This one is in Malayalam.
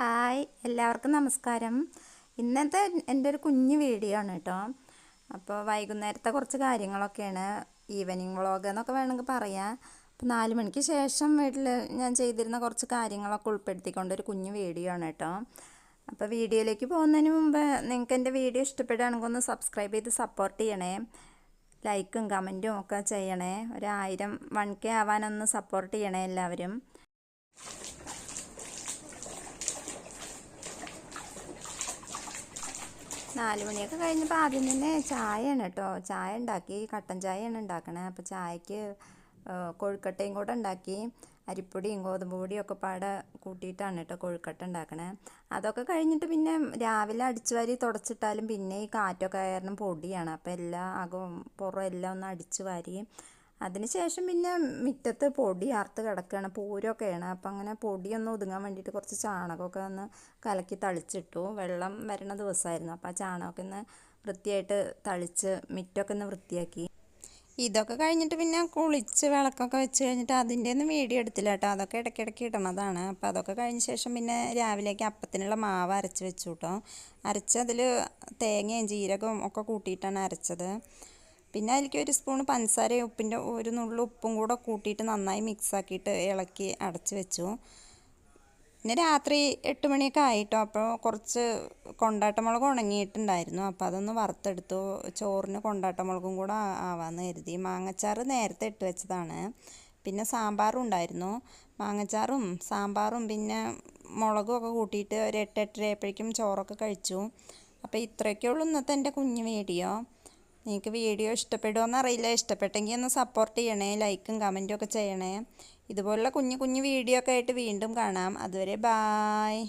ഹായ് എല്ലാവർക്കും നമസ്കാരം. ഇന്നത്തെ എന്റെ ഒരു കുഞ്ഞു വീഡിയോ ആണ് കേട്ടോ അപ്പോൾ വൈകുന്നേരത്തെ കുറച്ച് കാര്യങ്ങളൊക്കെയാണ്. ഈവനിങ് വ്ളോഗ് എന്നൊക്കെ വേണമെങ്കിൽ പറയാം. അപ്പോൾ നാല് മണിക്ക് ശേഷം വീട്ടിൽ ഞാൻ ചെയ്തിരുന്ന കുറച്ച് കാര്യങ്ങളൊക്കെ ഉൾപ്പെടുത്തിക്കൊണ്ട് ഒരു കുഞ്ഞു വീഡിയോ ആണ് കേട്ടോ അപ്പോൾ വീഡിയോയിലേക്ക് പോകുന്നതിന് മുമ്പ് നിങ്ങൾക്ക് എന്റെ വീഡിയോ ഇഷ്ടപ്പെടുകയാണെങ്കിൽ ഒന്ന് സബ്സ്ക്രൈബ് ചെയ്ത് സപ്പോർട്ട് ചെയ്യണേ. ലൈക്കും കമന്റും ഒക്കെ ചെയ്യണേ. ഒരായിരം വൺ കെ ആവാനൊന്ന് സപ്പോർട്ട് ചെയ്യണേ എല്ലാവരും. നാല് മണിയൊക്കെ കഴിഞ്ഞപ്പോൾ ആദ്യം തന്നെ ചായയാണ് കേട്ടോ ചായ ഉണ്ടാക്കി കട്ടൻ ചായയാണ് ഉണ്ടാക്കണേ. അപ്പോൾ ചായക്ക് കൊഴുക്കട്ടയും കൂടെ ഉണ്ടാക്കി. അരിപ്പൊടിയും ഗോതമ്പ് പൊടിയും ഒക്കെ പാടെ കൂട്ടിയിട്ടാണ് കേട്ടോ കൊഴുക്കട്ട ഉണ്ടാക്കണേ. അതൊക്കെ കഴിഞ്ഞിട്ട് പിന്നെ രാവിലെ അടിച്ചു വാരി തുടച്ചിട്ടാലും പിന്നെ ഈ കാറ്റൊക്കെ കാരണം പൊടിയാണ്. അപ്പോൾ എല്ലാം അകം പുറം എല്ലാം ഒന്ന് അടിച്ചു വാരി അതിനുശേഷം പിന്നെ മുറ്റത്ത് പൊടി ആർത്ത് കിടക്കുകയാണ് പൂരമൊക്കെയാണ്. അപ്പം അങ്ങനെ പൊടിയൊന്നും ഒതുങ്ങാൻ വേണ്ടിയിട്ട് കുറച്ച് ചാണകമൊക്കെ ഒന്ന് കലക്കി തളിച്ചിട്ടു. വെള്ളം വരണ ദിവസമായിരുന്നു. അപ്പോൾ ആ ചാണകമൊക്കെ ഒന്ന് വൃത്തിയായിട്ട് തളിച്ച് മുറ്റമൊക്കെ ഒന്ന് വൃത്തിയാക്കി. ഇതൊക്കെ കഴിഞ്ഞിട്ട് പിന്നെ കുളിച്ച് വിളക്കൊക്കെ വെച്ച് കഴിഞ്ഞിട്ട് അതിന്റെ ഒന്നും വീഡിയോ എടുത്തില്ല കേട്ടോ. അതൊക്കെ ഇടയ്ക്കിടയ്ക്ക് ഇടണതാണ് അപ്പോൾ അതൊക്കെ കഴിഞ്ഞ ശേഷം പിന്നെ രാവിലേക്ക് അപ്പത്തിനുള്ള മാവ് അരച്ച് വെച്ചു കേട്ടോ. അരച്ച് അതിൽ തേങ്ങയും ജീരകവും ഒക്കെ കൂട്ടിയിട്ടാണ് അരച്ചത്. പിന്നെ അതിലേക്ക് ഒരു സ്പൂൺ പഞ്ചസാരയും ഉപ്പിന്റെ ഒരു നുള്ളു ഉപ്പും കൂടെ കൂട്ടിയിട്ട് നന്നായി മിക്സ് ആക്കിയിട്ട് ഇളക്കി അടച്ച് വെച്ചു. പിന്നെ രാത്രി എട്ട് മണിയൊക്കെ ആയിട്ടോ അപ്പോൾ കുറച്ച് കൊണ്ടാട്ടമുളക് ഉണങ്ങിയിട്ടുണ്ടായിരുന്നു. അപ്പോൾ അതൊന്ന് വറുത്തെടുത്തു. ചോറിന് കൊണ്ടാട്ടമുളകും കൂടെ ആവാമെന്ന് കരുതി. മാങ്ങച്ചാറ് നേരത്തെ ഇട്ട് വെച്ചതാണ്. പിന്നെ സാമ്പാറും ഉണ്ടായിരുന്നു. മാങ്ങച്ചാറും സാമ്പാറും പിന്നെ മുളകും ഒക്കെ കൂട്ടിയിട്ട് ഒരു എട്ട് എട്ടരയപ്പോഴേക്കും ചോറൊക്കെ കഴിച്ചു. അപ്പോൾ ഇത്രയൊക്കെ ഉള്ളൂ ഇന്നത്തെ എന്റെ കുഞ്ഞു വീഡിയോ. നിങ്ങൾക്ക് വീഡിയോ ഇഷ്ടപ്പെടുമോ അറിയില്ല ഇഷ്ടപ്പെട്ടെങ്കിൽ ഒന്ന് സപ്പോർട്ട് ചെയ്യണേ ലൈക്കും കമന്റും ഒക്കെ ചെയ്യണേ. ഇതുപോലുള്ള കുഞ്ഞു കുഞ്ഞു വീഡിയോ ഒക്കെ ആയിട്ട് വീണ്ടും കാണാം. അതുവരെ ബായ്